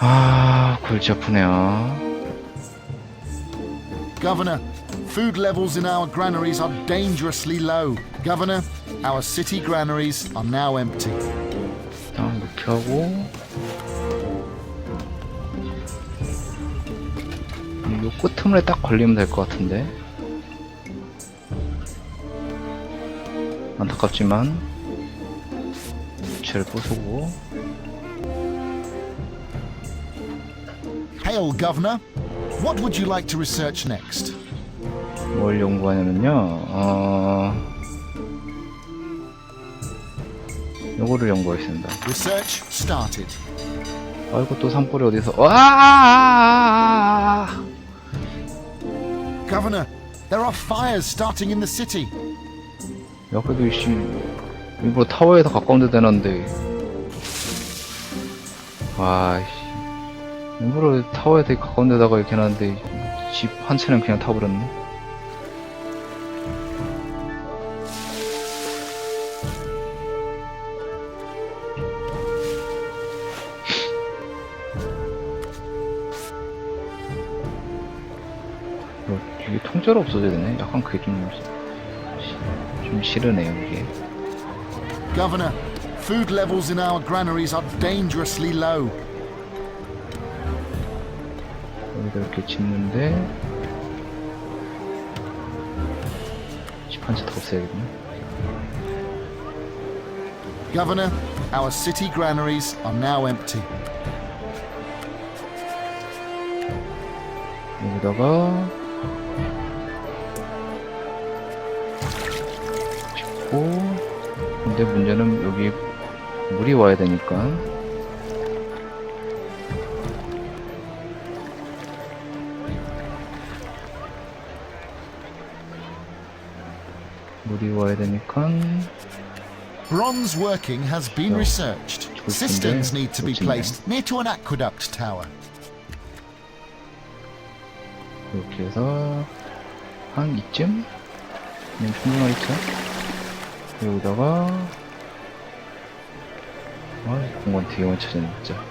아, 골치 아프네요. Governor, food levels in our granaries are dangerously low. Governor, our city granaries are now empty. 일단 이렇게 하고. 요 끝틈에 딱 걸리면 될 것 같은데. 안타깝지만, 부채를 부수고, Hail, Governor. What would you like to research next? 뭘 연구하냐면요, 어, 요거를 연구하겠습니다. Research started. 아이고, 또 산불이 어디서, 와! Governor, there are fires starting in the city. 야, 그래도 이씨, 일부러 타워에서 가까운 데 대놨는데. 와, 씨. 일부러 타워에 되게 가까운 데다가 이렇게 해놨는데, 집 한 채는 그냥 타버렸네. 이거, 이게 통째로 없어져야 되네? 약간 그게 좀, 시- 좀 싫으네요, 이게. Governor, food levels in our granaries are dangerously low. 여기다 이렇게 짓는데 집한채 더 없애야겠네 Governor, our city granaries are now empty. 여기다가 짓고 근데 문제는 여기 물이 와야 되니까 Bronze working has been researched. Sunday. need to be placed near to an aqueduct tower. 이렇게 해서 한 이쯤? 충분하겠죠? 여기다가 아 공간 되게 많이 찾았네 진짜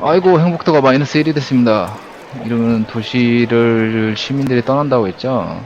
아이고 행복도가 마이너스 1이 됐습니다 이러면 도시를 시민들이 떠난다고 했죠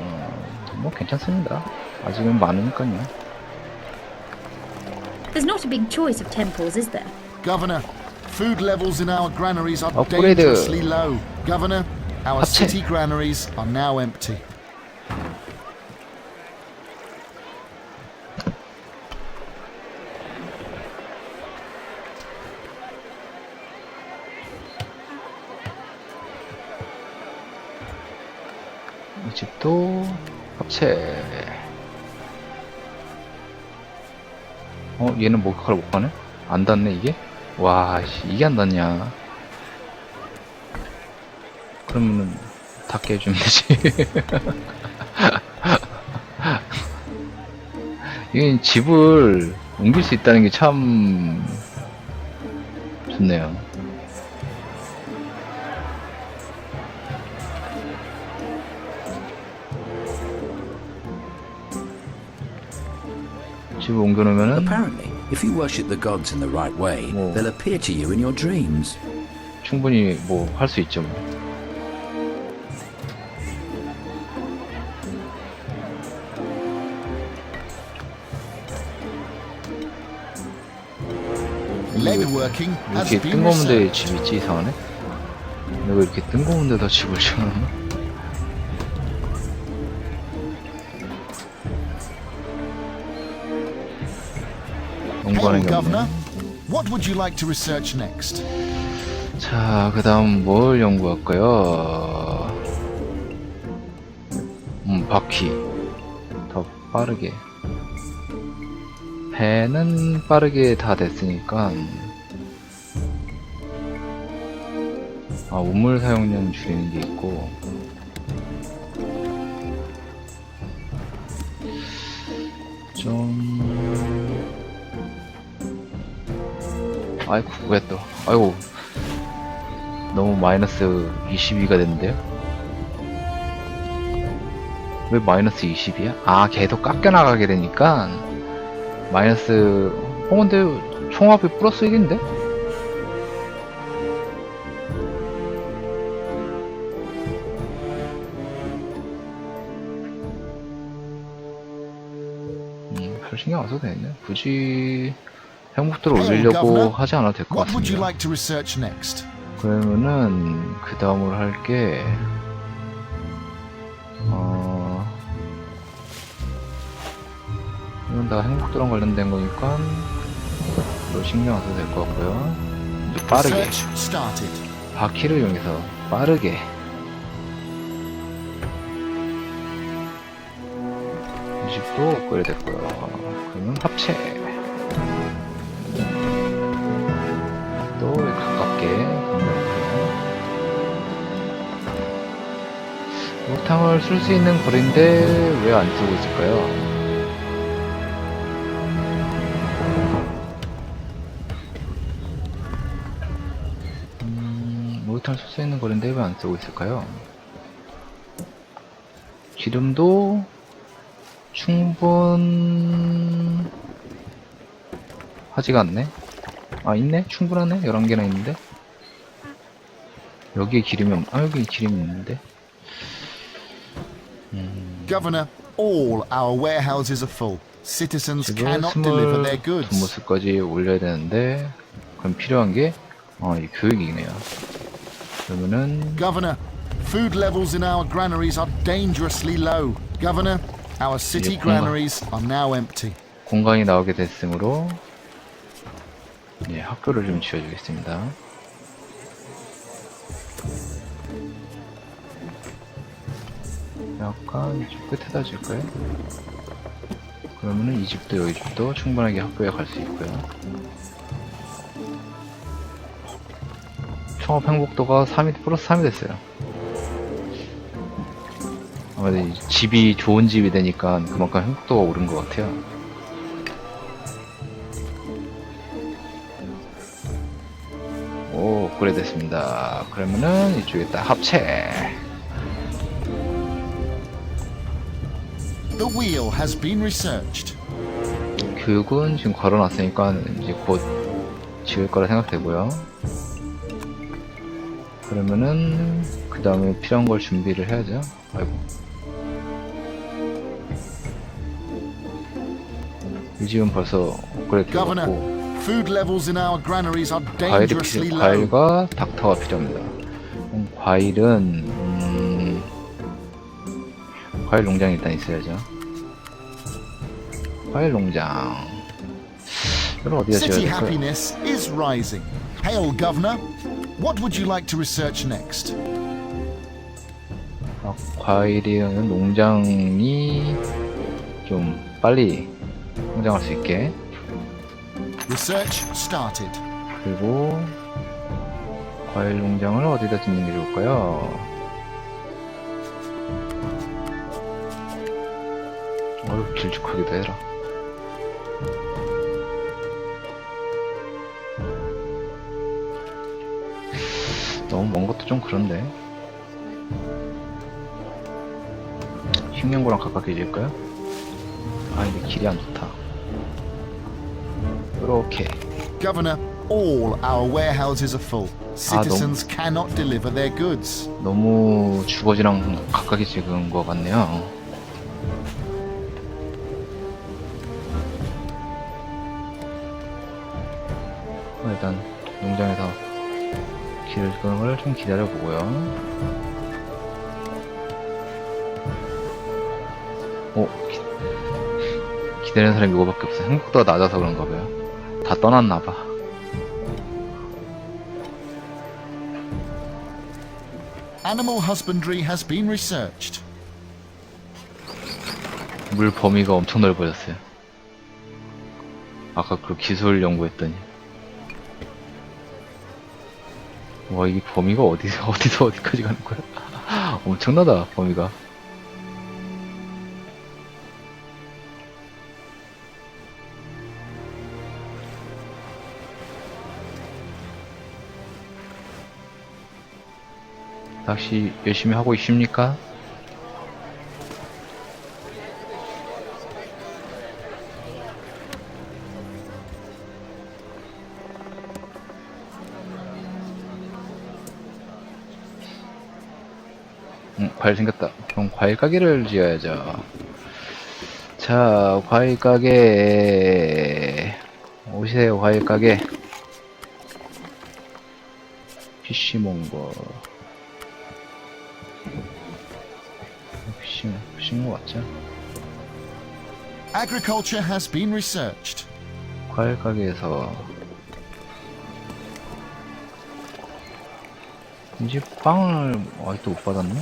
어, 뭐 괜찮습니다 아직은 많으니까요 There's not a big choice of temples, is there? Governor, food levels in our granaries are Upgrade. dangerously low. Governor, our 합체. city granaries are now empty. 이 집도 합체 어 얘는 목칼을 못 가네? 안 닿네 이게? 와 씨, 이게 안 닿냐 그러면은 닿게 해주면 되지 이게 집을 옮길 수 있다는 게 참 좋네요 집을 옮겨놓으면은 Apparently, if you worship the gods in the right way, Whoa. they'll appear to you in your dreams. 충분히 뭐 할 수 있죠 뭐. Lead working has 이렇게 been 뜬금없는 데 researched. 집 있지 이상하네? 내가 이렇게 뜬금없는 데다 집을 지어놨나? 연구하는 Hail, 게 Governor. 없네 What would you like to research next? 자, 그 다음 뭘 연구할까요? 음, 바퀴. 더 빠르게. 배는 빠르게 다 됐으니까. 아, 우물 사용량 줄이는 게 있고. 아이쿠 구했다 아이고 너무 마이너스 22가 됐는데요? 왜 마이너스 20이야? 아 계속 깎여나가게 되니까 마이너스 어 근데 총합이 플러스 1인데? 음, 별 신경 안 써도 되겠네 굳이 행복도를 올리려고. 하지 않아도 될 것 같습니다. 그러면은 그 다음으로 할게 어... 이건 다 행복도랑 관련된 거니까 별 신경 안 써도 될 것 같고요. 이제 빠르게. 바퀴를 이용해서 빠르게 이집도 업그레이드 됐고요. 그러면 합체 목탕을 쓸 수 있는 거리인데 왜 안 쓰고 있을까요? 음, 목탕을 쓸수 있는 거리인데 왜 안 쓰고 있을까요? 기름도 충분 하지가 않네. 아 있네? 충분하네? 11개나 있는데? 여기에 기름이 없.. 아 여기 기름이 있는데 Governor, all our warehouses are full. Citizens 지금 cannot deliver their 22 goods. 모습까지 올려야 되는데 그럼 필요한 게 어, 이 교육이네요 그러면은 Governor, food levels in our granaries are dangerously low. Governor, our city 이제 공간. granaries are now empty. 공간이 나오게 됐으므로 예, 학교를 좀 지어주겠습니다. 약간 이쪽 끝에다 줄까요? 그러면은 이 집도 여기 집도 충분하게 학교에 갈 수 있고요. 총합 행복도가 3이 플러스 3이 됐어요. 이 집이 좋은 집이 되니까 그만큼 행복도가 오른 것 같아요. 오, 업그레이드 됐습니다. 그러면은 이쪽에 딱 합체. The wheel has been researched. 교육은 지금 걸어놨으니까 이제 곧 지을 거라 생각되고요. 그러면은 그 다음에 필요한 걸 준비를 해야죠. 아이고. 이 집은 벌써 업그레이드 Governor, 되었고 food levels in our granaries are 과일이 필요. 과일과 닥터가 필요합니다. 음, 과일은 음, 과일 농장이 일단 있어야죠. 과일 농장. 이걸 어디다 지어야 City 될까요? happiness is rising. Hail, Governor. What would you like to research next? 아, 과일이는 농장이 좀 빨리 성장할 수 있게 Research started. 그리고 과일 농장을 어디다 짓는 게 좋을까요? 어휴 길쭉하기도 해라 너무 먼 것도 좀 그런데 흰경구랑 가깝게 지을까요? 아 이게 길이 안 좋다 이렇게 Governor, all our warehouses are full. Citizens cannot deliver their goods. 너무 주거지랑 가깝게 찍은 것 같네요. 어, 일단 끄는 걸좀 기다려 보고요. 오, 기, 기다리는 사람이 이거밖에 없어. 행복도가 낮아서 그런가 봐요. 다 떠났나 봐. Animal husbandry has been researched. 물 범위가 엄청 넓어졌어요. 아까 그 기술 연구했더니. 와, 이게 범위가 어디서, 어디서 어디까지 가는 거야? 엄청나다, 범위가. 낚시 열심히 하고 있습니까? 음, 과일 생겼다. 그럼 과일 가게를 지어야죠. 자, 과일 가게. 오세요, 과일 가게. PC몬거. PC, PC몬거 맞죠? Agriculture has been researched. 과일 가게에서 이제 빵을 아직도 못 받았네?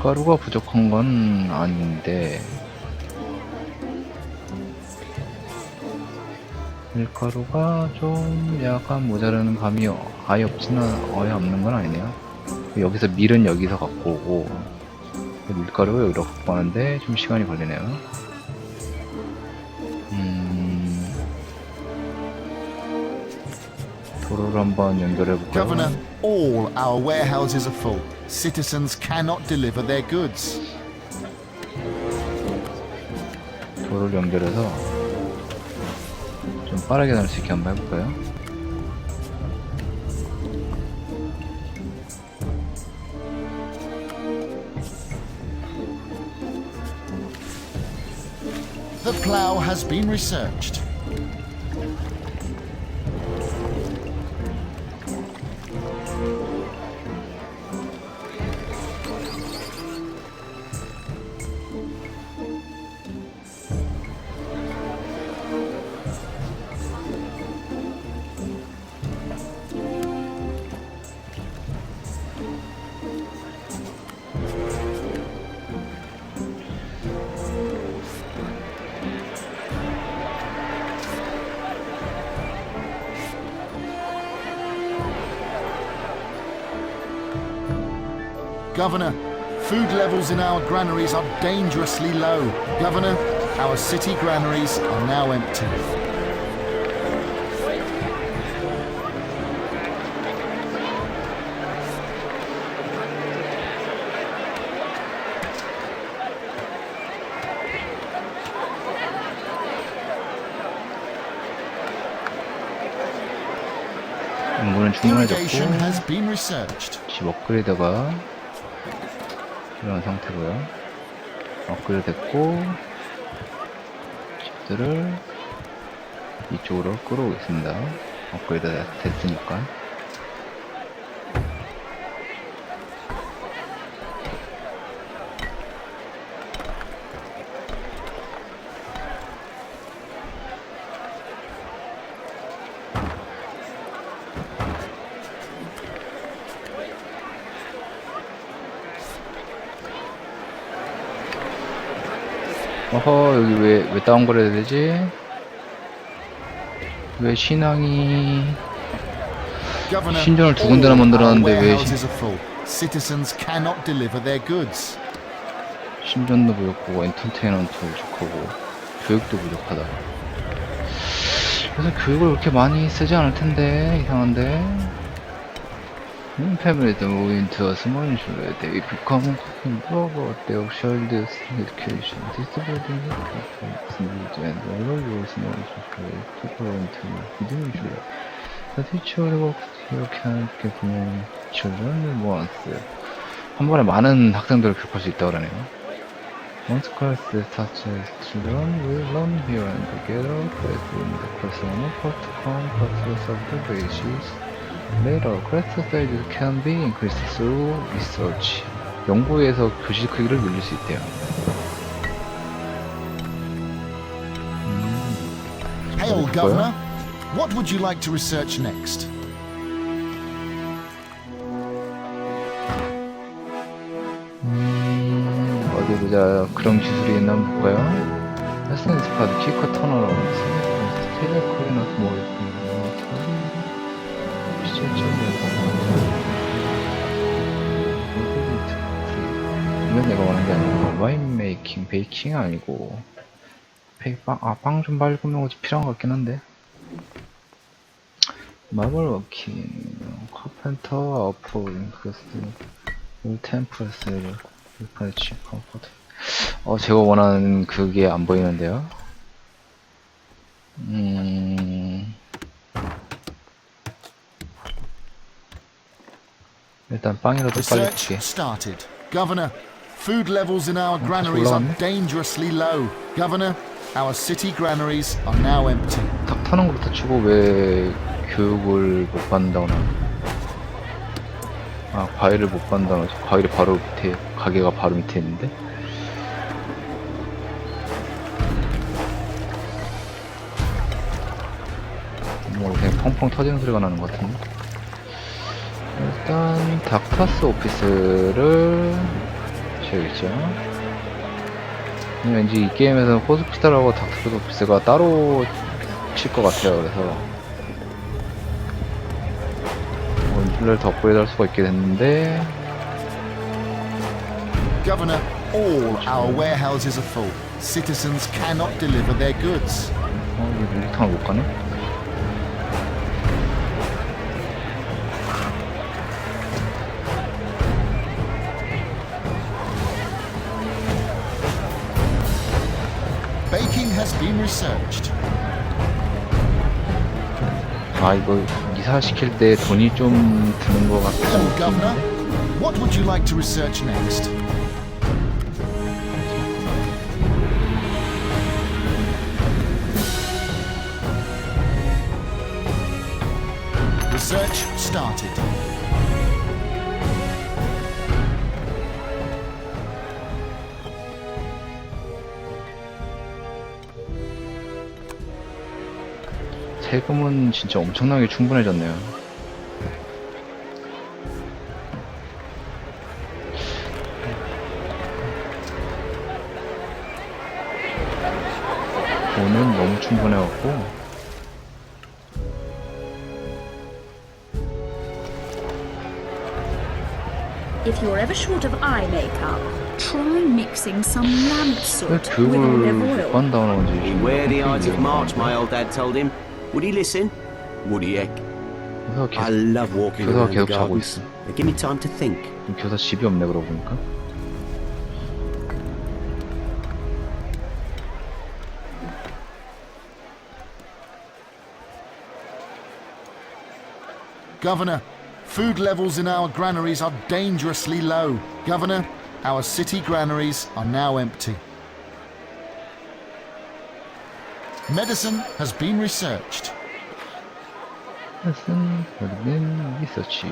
밀가루가 부족한 건 아닌데 밀가루가 좀 약간 모자라는 감이 아예 없지는 아예 없는 건 아니네요 여기서 밀은 여기서 갖고 오고 밀가루가 여기로 갖고 가는데 좀 시간이 걸리네요. 음, 도로를 한번 연결해 볼까요? Governor, all our warehouses are full. Citizens cannot deliver their goods. 도로를 연결해서 좀 빠르게 다닐 수 있게 한번 해볼까요? The plough has been researched. Governor, food levels in our granaries are dangerously low. Governor, our city granaries are now empty. 인구는 Irrigation 충분해졌고 has been researched. 집 업그레이드가 이런 상태고요. 업그레이드 됐고 집들을 이쪽으로 끌어오겠습니다. 업그레이드 됐으니까. 어허 여기 왜, 왜 다운그레이드 되지? 왜 신앙이 신전을 두 군데나 만들었는데 왜. 신전도 부족하고 엔터테인먼트 부족하고 교육도 부족하다 그래서 교육을 그렇게 많이 쓰지 않을 텐데 이상한데 음, family to move into a small insular they become improve their child education this building is needs and all your small insular to go into big insular the teacher works here can get more children once 한 번에 많은 학생들을 교육할 수 있다고 그러네요 Once class starts, children will learn here and together class in the classroom first come classes of the basis. Later, class size can be increased through research. 연구에서 교실 크기를 늘릴 수 있대요. Hail. Governor. What would you like to research next? 음, 어디 보자. 그런 기술이 있나 볼까요? 레슨 스파드, 키커 터널, 스테이저 코리너스 뭐, 이건 내가 원하는 게 아니고, 와인 메이킹, 베이킹 아니고, 빵, 아, 빵 좀 밟으면 어디 필요한 것 같긴 한데. 마블 워킹, 카펜터, 아프, 인크스트, 템플스, 불파치, 컴포트. 어, 제가 원하는 그게 안 보이는데요. 음. 일단 빵이라도 빨리 Research 줄게. started. Governor, food levels in our granaries are 올라왔네? dangerously low. Governor, our city granaries are now empty. 닭 타는 것부터 치고 왜 교육을 못 받는다거나. 아, 과일을 못 받는다거나. 과일이 바로 밑에, 가게가 바로 밑에 있는데? 뭐, 그냥 펑펑 터지는 소리가 나는 것 같은데? 일단, 닥터스 오피스를 지어야겠죠. 왠지 이 게임에서 호스피탈하고 닥터스 오피스가 따로 칠 것 같아요. 그래서 원줄을 더 업그레이드 할 수가 있게 됐는데 Governor, all our warehouses are full. Citizens cannot deliver their goods. 어, 이 목욕탕을 못 가네? has been researched. 아 이거 이사시킬 때 돈이 좀 드는 것 같아서 Hello, Governor. What would you like to research next? Research started. 세금은 진짜 엄청나게 충분해졌네요. 돈은 너무 충분해갖고 If you're ever short of eye makeup, try mixing some lamp 왜 soot with 교육을 olive 못 oil. 받는다는 건지 Beware the Ides of 이해가 안 March, 가는데. my old dad told him. Would he listen? Would he, heck? 교사가 I 계속, love walking 교사가 around the 계속 자고 gardens. 있어. They give me time to think. 교사 집이 없네 그러고 보니까 Governor, food levels in our granaries are dangerously low. Governor, our city granaries are now empty. Medicine has been researched. 무슨 여기는 리서치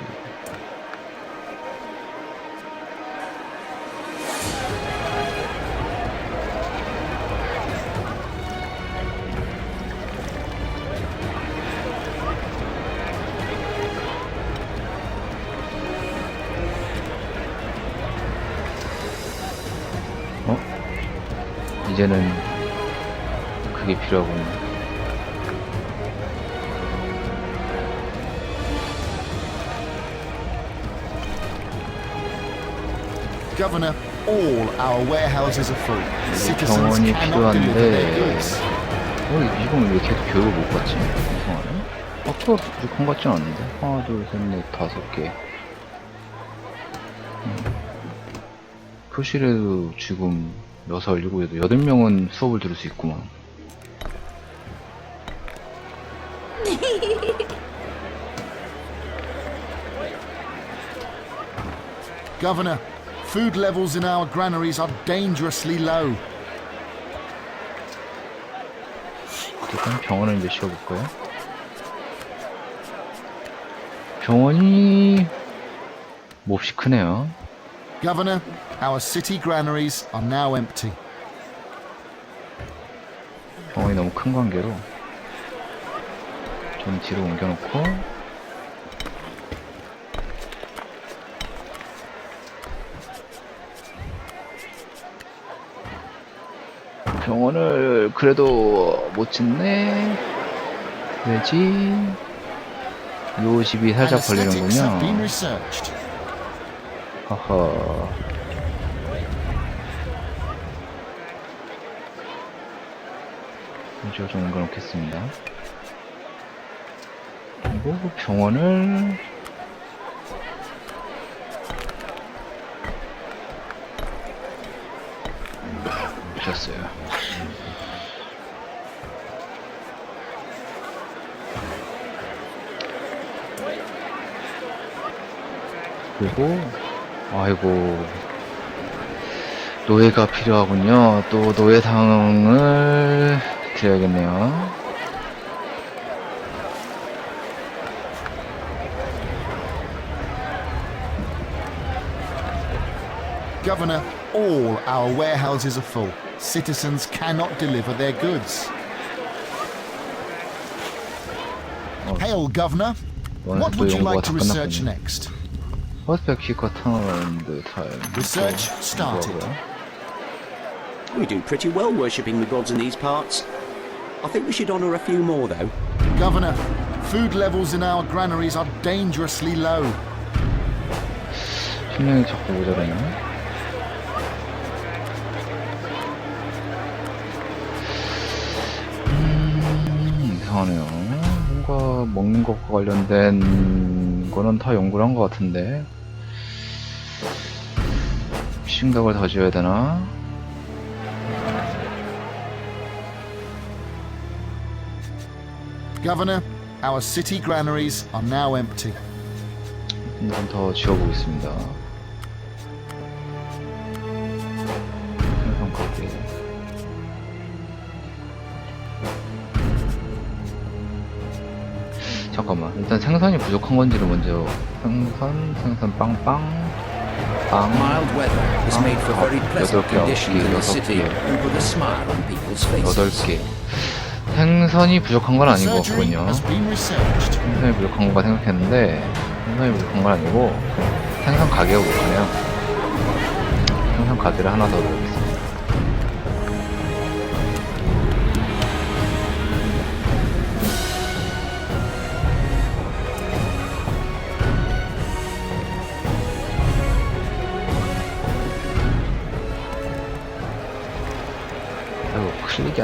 어? 이제는 그게 필요하군요. Governor, all our warehouses are full. Citizens 병원이 cannot deliver their 필요한데 goods. 어, 이건 왜 계속 교육을 못 받지? 이상하네. 학교가 부족한 것 같진 않은데. 하나, 둘, 셋, 넷, 다섯 개. 음. 교실에도 지금 여섯, 일곱, 여덟, 여덟 명은 수업을 들을 수 있구만. Governor, food levels in our granaries are dangerously low. 일단 병원을 이제 씌워볼까요? 병원이 몹시 크네요. Governor, our city granaries are now empty. 병원이 너무 큰 관계로 좀 뒤로 옮겨놓고. 병원을 그래도 못 짓네. 왜지? 요 집이 살짝 걸리는군요. researched. 하하 이쪽 좀 옮겨놓겠습니다 그리고 병원을 주셨어요 그리고 아이고 노예가 필요하군요. 또 노예 상을 드려야겠네요. Governor, all our warehouses are full. Citizens cannot deliver their goods. Hail, Governor. 와, What 또 would you 연구가 like 다 to research 끝났군요. next? 퍼스펙 키커 턴드 타임. Research 또 started. 연구하고요. We do pretty well worshipping the gods in these parts. I think we should honour a few more, though. Governor, food levels in our granaries are dangerously low. 식량이 자꾸 모자라네. 이상하네요. 뭔가 먹는 것과 관련된 거는 다 연구를 한 것 같은데. 피싱닭을 더 지어야 되나? Governor, our city granaries are now empty. 한번 더 지어보겠습니다. 잠깐만, 일단 생선이 부족한 건지를 먼저 생선, 생선 빵빵, 빵, 여덟 개, 아홉 개, 여섯 개. 여덟. 개. 생선이 부족한 건 아닌 것 researched. 생선이 부족한 건가 생각했는데 생선이 부족한 건 아니고 생선 가게가 부족하네요. 생선 가게를 하나 더 넣어보겠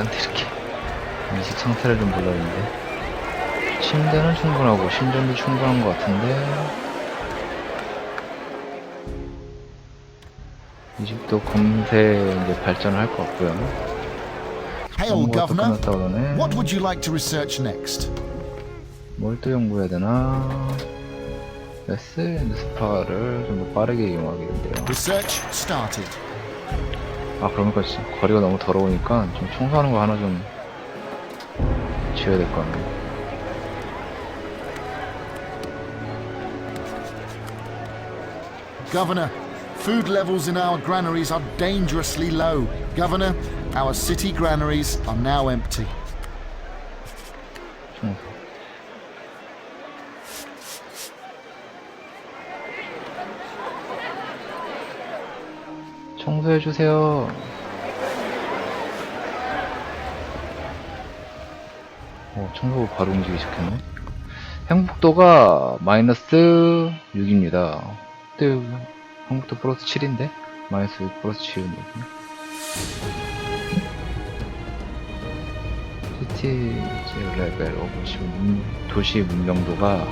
돼 이렇게 인식 상태를 좀 몰랐는데 침대는 충분하고 신전도 충분한 것 같은데 이 집도 금세 이제 발전을 할 것 같고요 Hail, Governor. What would you like to research next? 뭘또 연구해야 되나 레스 앤드 스파를 좀 더 빠르게 이용하겠는데요 Research started. 아 그러니까 진짜 거리가 너무 더러우니까 좀 청소하는 거 하나 좀 지어야 될거 같네 Governor, food levels in our granaries are dangerously low. Governor, our city granaries are now empty. 청 청소해주세요. 어, 청소부 바로 움직이기 시작했네. 행복도가 마이너스 6입니다. 그때 행복도 플러스 7인데? 마이너스 6 플러스 7은 뭐지 시티 레벨 오브 문- 도시 문명도가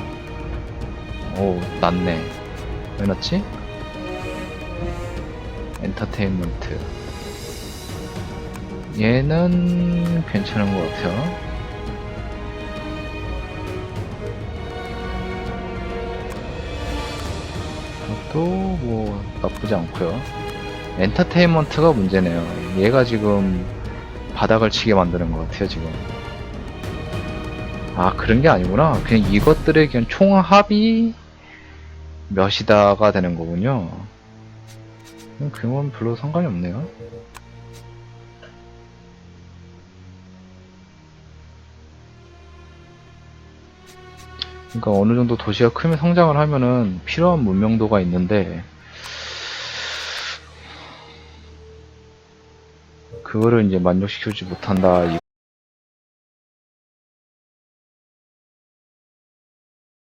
오 낮네. 왜 낮지? 엔터테인먼트. 얘는 괜찮은 것 같아요. 이것도 뭐 나쁘지 않고요. 엔터테인먼트가 문제네요. 얘가 지금 바닥을 치게 만드는 것 같아요 지금. 아 그런 게 아니구나. 그냥 이것들의 그냥 총합이 몇이다가 되는 거군요 음, 그건 별로 상관이 없네요. 그러니까 어느 정도 도시가 크면 성장을 하면은 필요한 문명도가 있는데 그거를 이제 만족시켜주지 못한다